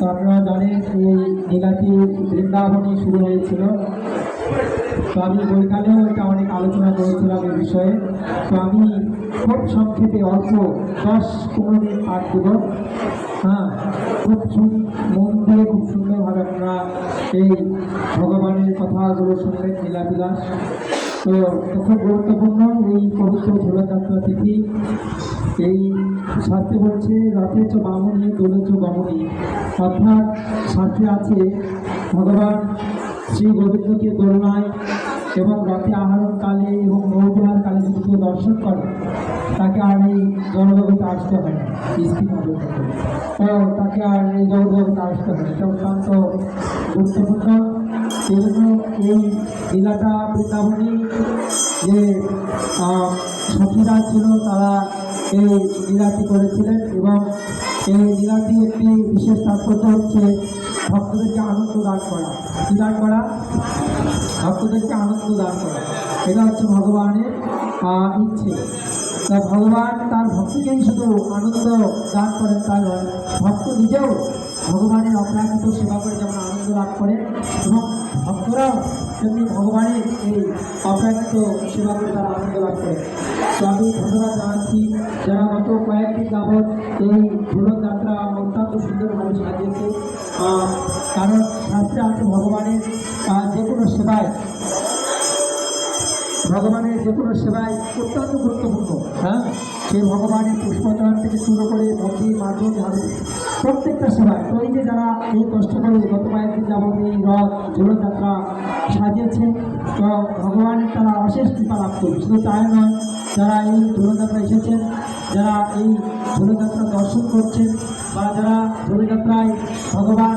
তো আপনারা জানেন এই নীলাটি বৃন্দাবনে শুরু হয়েছিল। তো আমি বইখানেও এটা অনেক আলোচনা করেছিলাম এই বিষয়ে। তো আমি খুব সংক্ষেপে অল্প, দশ, পনেরো মিনিট পাঠ দেব। হ্যাঁ খুব মন দিয়ে খুব সুন্দরভাবে আপনারা এই ভগবানের কথাগুলো শুনবেন লীলাবিলাস। তো তো খুব গুরুত্বপূর্ণ এই পবিত্র ঝোলাযাত্রা তিথি। এই শাস্ত্রে বলছে রথে চ বামুনি দোলে চ বামুনি অর্থাৎ শাস্ত্রে আছে ভগবান শ্রী গোবিন্দকে দোলনায় এবং রথে আহরণকালে এবং নৌবিহার কালে যদি কেউ দর্শন করে। তাকে আর এই জনজগতে আসতে হয় না। তো তাকে আর এই জনজগতে আসতে হয় এটা অত্যন্ত গুরুত্বপূর্ণ। এই জন্য এই লীলাটা বৃন্দাবনী যে সখীরা ছিল, তারা এই লীলাটি করেছিলেন এবং এই লীলাটি একটি বিশেষ তাৎপর্য হচ্ছে ভক্তদেরকে আনন্দ দান করা। কী দান করা? ভক্তদেরকে আনন্দ দান করা। এটা হচ্ছে ভগবানের ইচ্ছে। তা ভগবান তার ভক্তকেই শুধু আনন্দ দান করেন তা নয়, ভক্ত নিজেও ভগবানের অপ্রাকৃত সেবা করে যেমন আনন্দ লাভ করে এবং ভক্তরাও তেমনি ভগবানের এই অপ্রাকৃত সেবা করে তারা আনন্দ লাভ করে। তো আমি ধন্যবাদ জানাচ্ছি যারা গত কয়েকদিন যাবৎ এই যাত্রা অত্যন্ত সুন্দরভাবে সাজিয়েছে কারণ শাস্ত্রে আছে ভগবানের যে কোনো সেবায়, ভগবানের যে কোনো সেবায় অত্যন্ত গুরুত্বপূর্ণ হ্যাঁ? সেই ভগবানের পুষ্পচয়ন থেকে শুরু করে মন্দির মাধ্যম ঝাড়ু প্রত্যেকটা সেবায়। তো এই যে যারা এই কষ্ট করে গত কয়েকদিন যাবত এই রথ জোলযাত্রা সাজিয়েছে তো ভগবানের তারা অশেষ কৃপা লাভ করবে। শুধু তাই নয় যারা এই জোলযাত্রা এসেছেন, যারা এই জোলযাত্রা দর্শন করছেন বা যারা জোলযাত্রায় ভগবান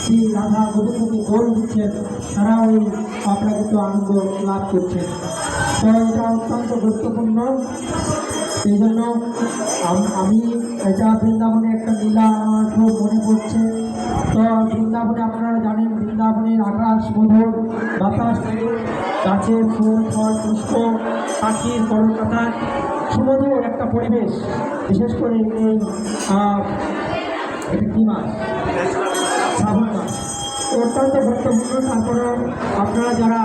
শ্রী রাধা গোবিন্দকে গোল দিচ্ছেন, তারাও এই অপ্রাকৃত আনন্দ লাভ করছেন। তো এটা অত্যন্ত গুরুত্বপূর্ণ। সেই জন্য আমি এটা বৃন্দাবনে একটা লীলা আমার খুব মনে পড়ছে। তো বৃন্দাবনে আপনারা জানেন, বৃন্দাবনের আকাশ মধুর, বাতাস গাছের ফুল, ফল, পুষ্প পাখির কলকাতা সুমধুর একটা পরিবেশ, বিশেষ করে এই অত্যন্ত গুরুত্বপূর্ণ। তারপরে আপনারা যারা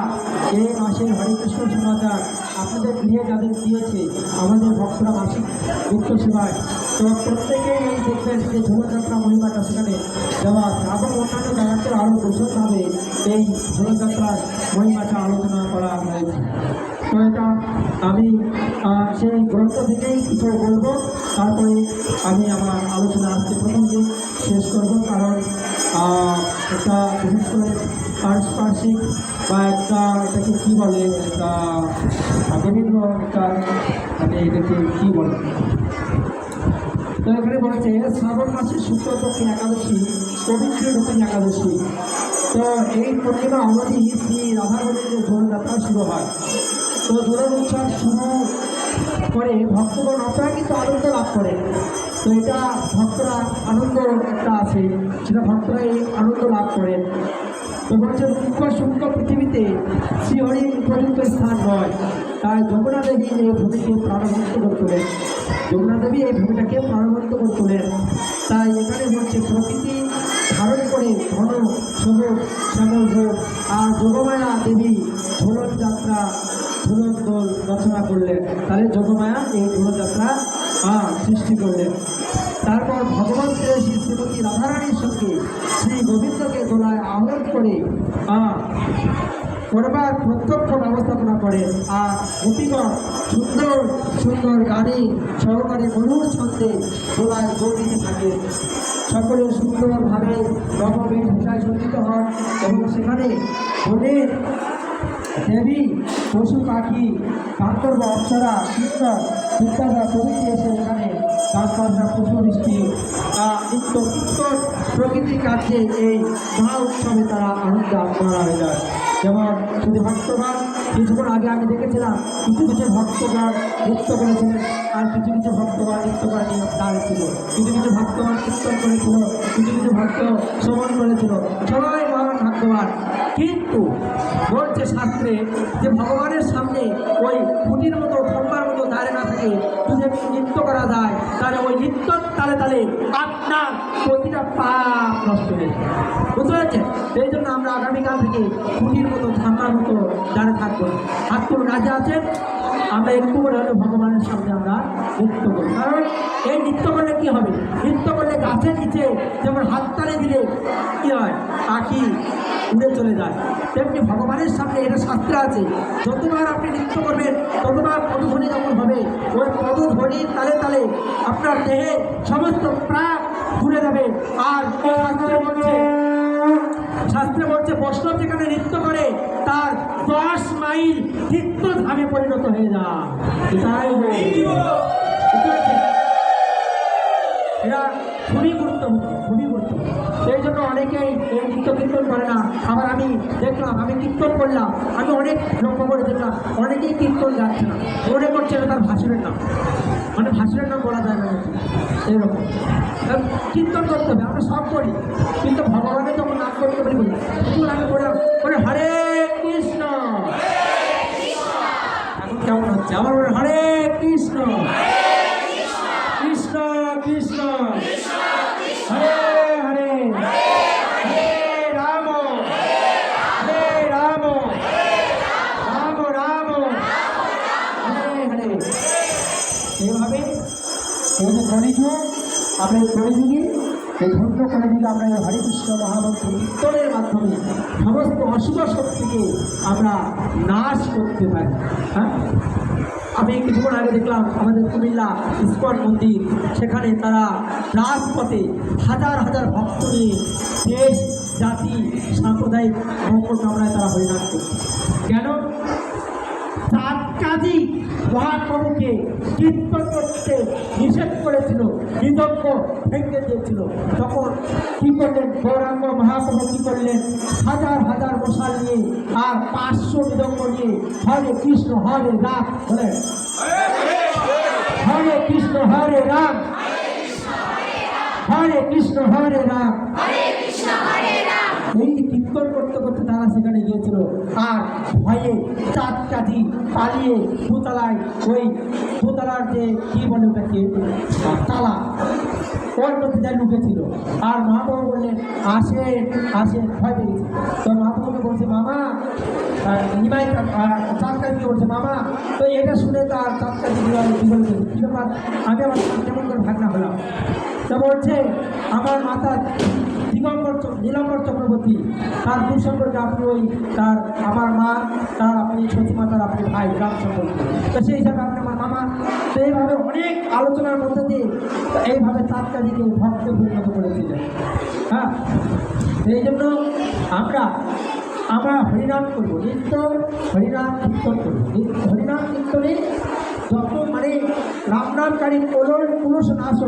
এই মাসের হরে কৃষ্ণ সমাচার আপনাদের গৃহে যাদের দিয়েছে, আমাদের ভক্তরা মাসিক যুক্ত সেবায়। তো প্রত্যেকেই এই দেখবেন যে ঝোলযাত্রা মহিমাটা সেখানে দেওয়া আছে। এবং অন্যান্য জায়গাতে আরও ভীষণভাবে এই ঝোলযাত্রার মহিমাটা আলোচনা করা হয়েছে। এটা আমি সেই গ্রন্থ থেকেই কিছু বলব। তারপরে আমি আমার আলোচনা আজকে প্রথম দিন শেষ করব, কারণ একটা বিশেষ করে পারস্পার্শ্বিক বা একটা, এটাকে কী বলে, একটা বিভিন্ন একটা মানে এটাকে কী বলে? তো এখানে বলছে, শ্রাবণ মাসের শুক্লপক্ষে একাদশী, পবিত্র রূপে একাদশী। তো এই পূর্ণিমা অবধি শ্রী রাধাগণের দোলযাত্রা শুরু হয়। তো দোলন উৎসব শুরু করে ভক্তগণ অপ্রাকৃত আনন্দ লাভ করে। তো এটা ভক্তরা আনন্দ একটা আছে, সেটা ভক্তরা এই আনন্দ লাভ করেন তো বলছে মুখ্য শুক্ল পৃথিবীতে শ্রীহরি উপযুক্ত স্থান নয়। তাই যমুনা দেবী এই ভূমিকে প্রাণবন্ত করে তোলেন যমুনা দেবী এই ভূমিটাকে প্রাণবন্ত করে তোলেন তাই এখানে হচ্ছে প্রকৃতি ধারণ করে ঘন, সবুজ, শ্যামল আর যোগমায়া দেবী ঝোলন যাত্রা ঝুলন দোল রচনা করলেন। তাহলে যোগমায়া এই ঝুলন যাত্রা আহ, সৃষ্টি করলেন। তারপর ভগবান শ্রী শ্রীমতী রাধারানীর সঙ্গে শ্রী গোবিন্দকে দোলায় আহ্বান করে করবার প্রত্যক্ষ ব্যবস্থাপনা করে আর গোপীগণ সুন্দর সুন্দর গাড়ি সহকারে মধুর ছন্দে দোলায় যোগ দিতে থাকে সকলে সুন্দরভাবে নবমীর ভাষায় সজ্জিত হন এবং সেখানে বনের দেবী, পশু পাখি কান্তর্ব অপ্সরা কীর্তন বিদ্যাধা প্রভৃতি এসে এখানে বাজনা পুষ্পবৃষ্টি নিত্য কীর্তন প্রকৃতি কাছে এই মহা উৎসবে তারা আনন্দ আত্মহারা হয়ে যায়। যেমন শুধু ভক্তগণ, কিছুক্ষণ আগে আমি দেখেছিলাম, কিছু কিছু ভক্তগণ নৃত্য করেছিলেন, আর কিছু কিছু ভক্তগণ নৃত্য করে নিয়ে দাঁড়িয়েছিল কিছু কিছু ভক্তগণ কীর্তন করেছিল, কিছু কিছু ভক্ত শ্রবণ করেছিল। সবাই মহান ভাগ্যবান। কিন্তু বলছে শাস্ত্রে যে ভগবানের সামনে ওই খুঁটির মতো খম্বার মতো দাঁড়িয়ে না থাকে। যদি একটু নৃত্য করা যায়, তাহলে ওই নৃত্য তালে তালে আপনার প্রতিটা পাপ নষ্ট হয়ে বুঝতে পারছেন? সেই জন্য আমরা আগামীকাল থেকে খুঁটির মতো, থাম্বার মতো দাঁড়িয়ে থাকব। হাত তুলুন রাজা আছেন? আমরা একটু করে হলে ভগবানের সামনে আমরা নৃত্য করি। কারণ এই নৃত্য করলে কি হবে? নৃত্য করলে গাছের নিচে যেমন হাততালি দিলে কি হয়? পাখি উড়ে চলে যায়। তেমনি ভগবানের সামনে এটা শাস্ত্র আছে, যতবার আপনি নৃত্য করবেন, ততবার পদধ্বনি যখন হবে, ওই পদধ্বনির তালে তালে আপনার দেহে সমস্ত প্রাণ ঘুরে যাবে। আর শাস্ত্রে বলছে বৈষ্ণব যেখানে নৃত্য করে তার দশ মাইল নৃত্য ধামে পরিণত হয়ে যায়। এটা খুবই গুরুত্বপূর্ণ। এই নৃত্য কীর্তন করে না। আবার আমি দেখলাম, আমি কীর্তন করলাম, আমি অনেক লক্ষ্য করে দেখলাম, অনেকেই কীর্তন যাচ্ছে না। মনে করছে এটা তার ভাসুরের নাম। মানে ভাসুরের নাম বলা যায় না। নাকি এইরকম কীর্তন করতে হবে, আমরা সব করি। কিন্তু ভগবানের যখন নাম করতে পারি বলি আমি বললাম বলে, হরে কৃষ্ণ। এখন কেমন হচ্ছে? আমার হরে কৃষ্ণ কৃষ্ণ কৃষ্ণ হরে হরে হরে রাম হরে রাম রাম রাম হরে হরে এইভাবে এই যে কলিযুগ আমরা এই কলিযুগে এই ধৈর্য কলিযুগে আমরা এই হরে কৃষ্ণ মহামন্ত্র কীর্তনের মাধ্যমে সমস্ত অশুভ শক্তিকে আমরা নাশ করতে পারি। হ্যাঁ? আমি কিছুক্ষণ আগে দেখলাম আমাদের কুমিল্লা ইস্কন মন্দির, সেখানে তারা রাজপথে হাজার হাজার ভক্ত নিয়ে দেশ, জাতি, সাম্প্রদায়িক মঙ্গল কামনায় তারা হরিনাম করছে। কেন? তার কাজই মহাপ্রভুকে কীর্তন করতে নিষেধ করেছিল বিদগ্ধ ভেঙে দিয়েছিল। তখন কি করলেন? গৌরাঙ্গ মহাপ্রভু কি করলেন? হাজার হাজার মশাল নিয়ে আর পাঁচশো বিদগ্ধ নিয়ে হরে কৃষ্ণ, হরে রাম বলেন। হরে কৃষ্ণ, হরে রাম। হরে কৃষ্ণ, হরে রাম। এই কীর্তন করতে করতে তারা সেখানে গিয়েছিল। আর ভয়ে চাঁদ কাঠি পালিয়ে দোতলায় ওই দোতলার যে কি বলে ওটাকে? তালা। ওর মধ্যে ঢুকেছিল আর মা বাবা বললেন আসেন আসেন ভয় পেয়েছে। তো মা বাবাকে বলছে, মামা নিমাই চাঁদ কাঠি বলছে, মামা? তো এটা শুনে তার চাঁদ কাঠি কি বলছে? কি ব্যাপার? আমি আমার কেমন করে ভাগনা হলাম। তো বলছে, আমার মাতা দিগম্বর নীলাম্বর চক্রবর্তী। তার দূর সম্পর্কে আপনি ওই, তার, আমার মা, তার আপনি সতী মাতার আপনি ভাই সম্পর্কে তো সেই হিসাবে তো এইভাবে অনেক আলোচনার মধ্যে দিয়ে এইভাবে চাঁদকাদিকে ভক্তে পরিণত করেছিলেন হ্যাঁ? সেই জন্য আমরা আমরা হরিনাম করব, নিত্য হরিনাম কীর্তন করব। হরিনাম কীর্তনে যত মানে রামনামকারী কলর পুরুষ নাশ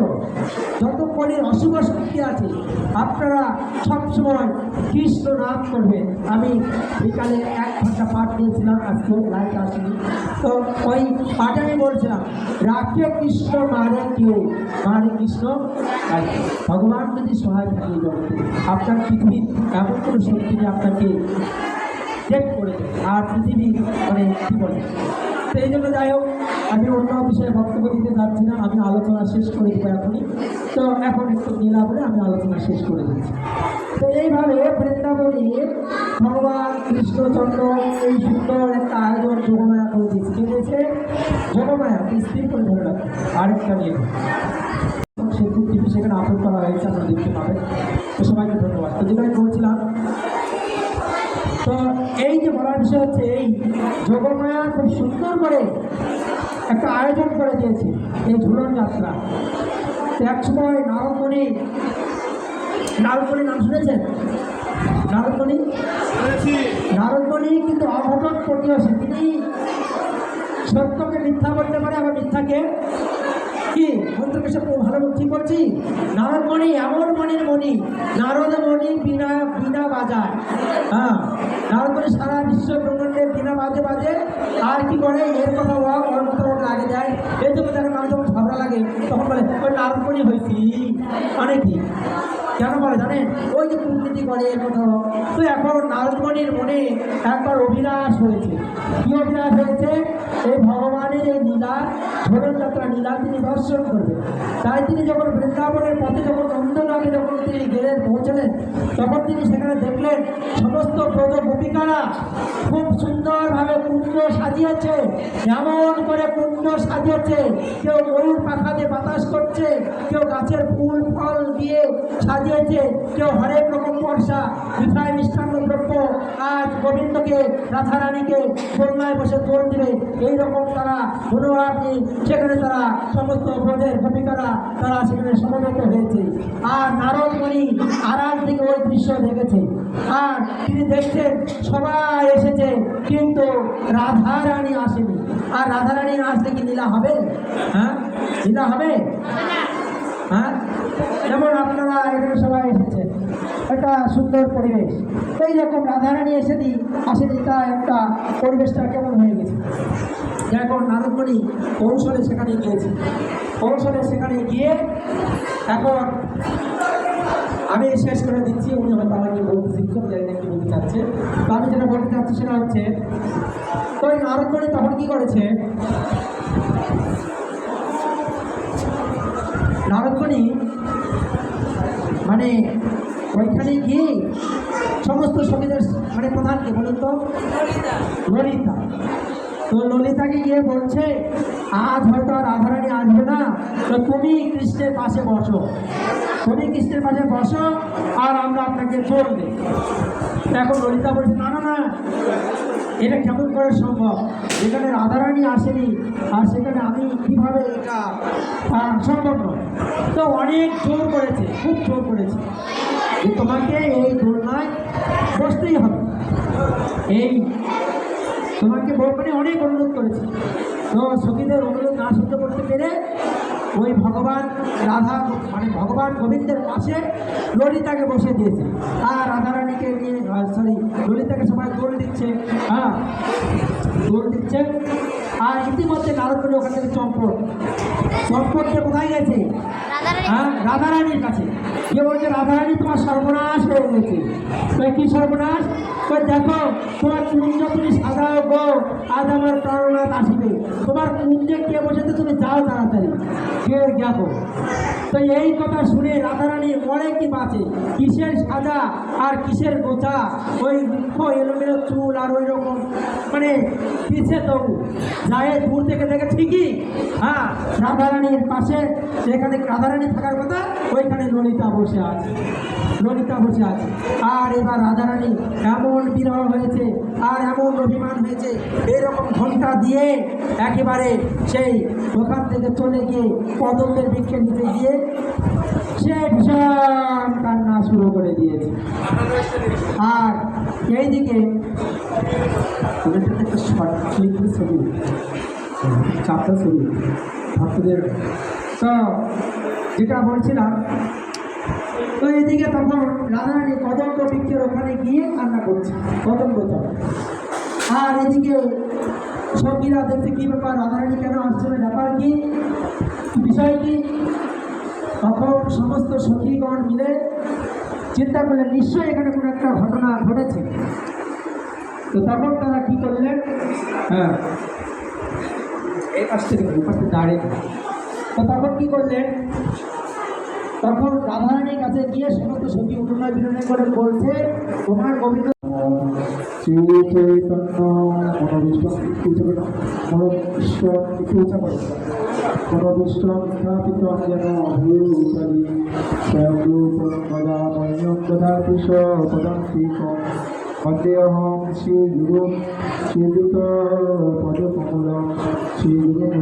যত কলির অশুভ শক্তি আছে, আপনারা সবসময় কৃষ্ণ নাম করবেন। আমি বিকালে এক ঘণ্টা পাঠ দিয়েছিলাম আজকে লাইট আসেনি। তো ওই পাঠে আমি বলছিলাম, রাখে কৃষ্ণ, মারে কেউ? মারে কৃষ্ণ ভগবান যদি সহায় থাকে আপনার পৃথিবীর এমন কোনো শক্তি আপনাকে চেক করে আর পৃথিবী মানে কী বলে? এই জন্য যাই হোক আমি অন্য বিষয়ে বক্তব্য দিতে যাচ্ছি না, আমি আলোচনা শেষ করে দেবো এখনই। তো এখন একটু নীলা বলে আমি আলোচনা শেষ করে দিচ্ছি। তো এইভাবে বৃন্দাবনে ভগবান কৃষ্ণচন্দ্র এই সুন্দর একটা আয়োজন যোগমায়া করে দিয়েছে কে দিয়েছে যোগমায়া স্থির করে ধরে রাখো। আরেকটা নিয়ে সে খুব টিভি আপলোড করা হয়েছে, আপনারা দেখতে পাবেন। তো সবাইকে ধন্যবাদ। তো যেটা বলছিলাম, তো এই যে বলার বিষয় হচ্ছে এই যোগমায়া খুব সুন্দর করে একটা আয়োজন করে দিয়েছে এই ঝুলন যাত্রা। এক সময় নারদমণি নারদমণি নাম শুনেছেন? নারদমণি নারদমণি কিন্তু অঘটন প্রতিবেশী তিনি সত্যকে মিথ্যা বলতে পারে আবার মিথ্যাকে কি? মন্ত্রকে ভালো ঠিক করছি? নারদমণি এমন মণির মণি। নারদ মণি বিনা বিনা বাজায়। হ্যাঁ নারদমণি সারা বিশ্ব ব্রহ্মাণ্ডের বিনা বাজে বাজে। আর কি করে? এর কথা ও ওর কথা ওর লাগে যায় এই জন্য তাকে মানুষ যখন ঝগড়া লাগে, তখন বলে, ওই নারদমণি হয়েছি। মানে কি? কেন বলে জানেন? ওই যে কূটনীতি করে এর কথা। তো এখন নারদমণির মনে একবার অভিলাষ হয়েছে। কি অভিলাষ হয়েছে? এই ভগবানের এই লীলা ঝোড়ন যাত্রা লীলা তিনি দর্শন করবেন। তাই তিনি যখন বৃন্দাবনের পথে যখন অন্ধকারে যখন তিনি গেলেন, পৌঁছলেন, তখন তিনি সেখানে দেখলেন সমস্ত ব্রত গোপিকারা খুব সুন্দরভাবে কুণ্ড সাজিয়েছে। এমন করে কুণ্ড সাজিয়েছে। কেউ ময়ূর পাখাতে বাতাস করছে, কেউ গাছের ফুল, ফল দিয়ে সাজিয়েছে কেউ হরেক রকম বর্ষা মিঠাই মিষ্টান্ন দ্রব্য আজ গোবিন্দকে রাধারানীকে দোলনায় বসে দোল দিবে। এই রকম তারা নিয়ে সেখানে তারা সমস্ত ব্রজের ভূমিকারা তারা সেখানে সমবেত হয়েছে। আর নারদমণি আড়াল থেকে ওই দৃশ্য দেখেছে। আর তিনি দেখছেন সবাই এসেছে কিন্তু রাধারানী আসেনি। আর রাধারানী আসলে কি লীলা হবে? হ্যাঁ? লীলা হবে? হ্যাঁ? যেমন আপনারা এখানে সবাই এসেছেন। একটা সুন্দর পরিবেশ। এই রকম রাধারানী আসে আসেনি, তা একটা পরিবেশটা কেমন হয়ে গেছে? এখন নারদমণি কৌশলে সেখানে গিয়েছে। কৌশলে সেখানে গিয়ে এখন আমি শেষ করে দিচ্ছি, উনি হয়তো আমাকে বলতে শিক্ষক জানি না কি বলতে চাচ্ছে। তো আমি যেটা বলতে চাচ্ছি সেটা হচ্ছে, তো ওই নারদমণি তখন কি করেছে? নারদমণি মানে ওইখানে গিয়ে সমস্ত সঙ্গীদের মানে প্রধানকে বলুন তো, ললিতা। তো ললিতাকে গিয়ে বলছে, আজ হয়তো আর রাধারানী আসবে না। তো তুমি কৃষ্ণের পাশে বসো। তুমি কৃষ্ণের পাশে বসো আর আমরা আপনাকে দিই এখন ললিতা বলছে, না না না। এটা কেমন করে সম্ভব? এখানে রাধারানী আসেনি, আর সেখানে আমি কীভাবে এটা সম্ভব নয়? তো অনেক জোর করেছে, খুব জোর করেছে। তোমাকে এই দোলনায় বসতেই হবে। এই তোমাকে মানে অনেক অনুরোধ করেছে। তো সখীদের অনুরোধ না সহ্য করতে পেরে ওই ভগবান রাধা মানে ভগবান গোবিন্দের পাশে ললিতাকে বসে দিয়েছে। আর রাধারানীকে নিয়ে সরি ললিতাকে সবাই দোল দিচ্ছে। হ্যাঁ দোল দিচ্ছে। আর ইতিমধ্যে নারদমণি ওখান থেকে চম্পট। চম্পটকে কোথায় গেছে? হ্যাঁ রাধারানীর কাছে। কে বলছে রাধারানী তোমার সর্বনাশ হয়ে গেছে। তো কি সর্বনাশ? দেখো, তোমার কুঞ্জ তুমি সাজাও গো। আজ আমার প্রাণনাথ আসবে। তোমার কুঞ্জে কে বসেছে তুমি যাও তাড়াতাড়ি। কে দেখো তো এই কথা শুনে রাধারানী কি বাঁচে। কিসের সাজা আর কিসের গোছা ওই দুঃখ, এলোমেলো চুল আর ওই রকম মানে পিছে তবু। যায় দূর থেকে দেখে ঠিকই হ্যাঁ রাধারানীর পাশে, যেখানে রাধারানী থাকার কথা, ওইখানে ললিতা বসে আছে। ললিতা বসে আছে। আর এবার রাধারানী এমন বিরহ হয়েছে আর এমন অভিমান হয়েছে, এরকম ঘণ্টা দিয়ে একেবারে সেই ওখান থেকে চলে গিয়ে পদকের বৃক্ষের নিতে গিয়ে সে ভীষণ কান্না শুরু করে দিয়েছে। আর ক্লিপের ছবি চারটা ছবি, ভক্তদের। তো যেটা বলছিলাম তো এদিকে তখন রাধারানী কদম্ব বৃক্ষের ওখানে গিয়ে কান্না করছে, কদম্ব আর এদিকে সঙ্গীরা দেখছে কী ব্যাপার, রাধারানী কেন আসছে না? ব্যাপার কি? বিষয় কি? তখন সমস্ত সখীগণ মিলে চিন্তা করলেন, নিশ্চয়ই এখানে কোনো একটা ঘটনা ঘটেছে। তো তখন তারা কী করলেন? হ্যাঁ। পাশে দাঁড়িয়ে। তো তখন কী করলেন? তখন রাধারানীর কাছে গিয়ে সমস্ত সখী উন্নয় বিনয় করে বলছে তোমার শ্রীযুত পদকমলম শ্রীগুরু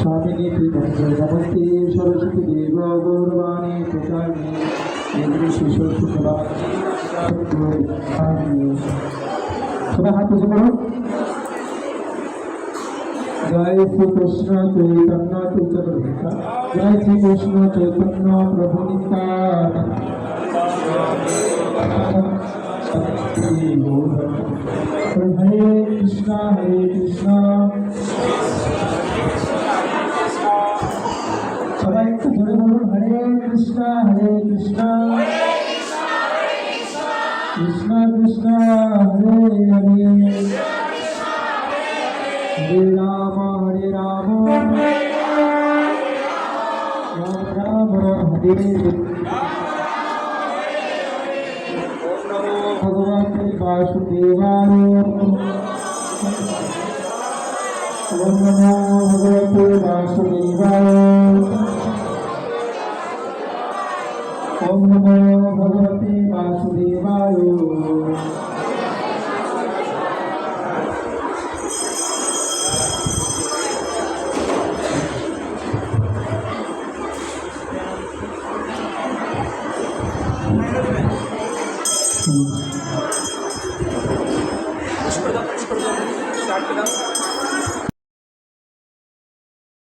স্বামিনী নমস্তে সরস্বতী দেব গৌরবাণী প্রচারিণী শিশু শুক্লা সবাই হাত উঁচু করো জয় শ্রীকৃষ্ণ চৈতন্য চৈতন্য জয় শ্রীকৃষ্ণ চৈতন্য প্রভু হরে কৃষ্ণ হরে কৃষ্ণ। সবাই একটু জোরে বলুন হরে কৃষ্ণ হরে কৃষ্ণ কৃষ্ণ কৃষ্ণ হরে হরে হরে রাম হরে রাম রাম রাম হরে হরে ভগবতে বাসুদেবায় ওম নমো বাসুদেবায়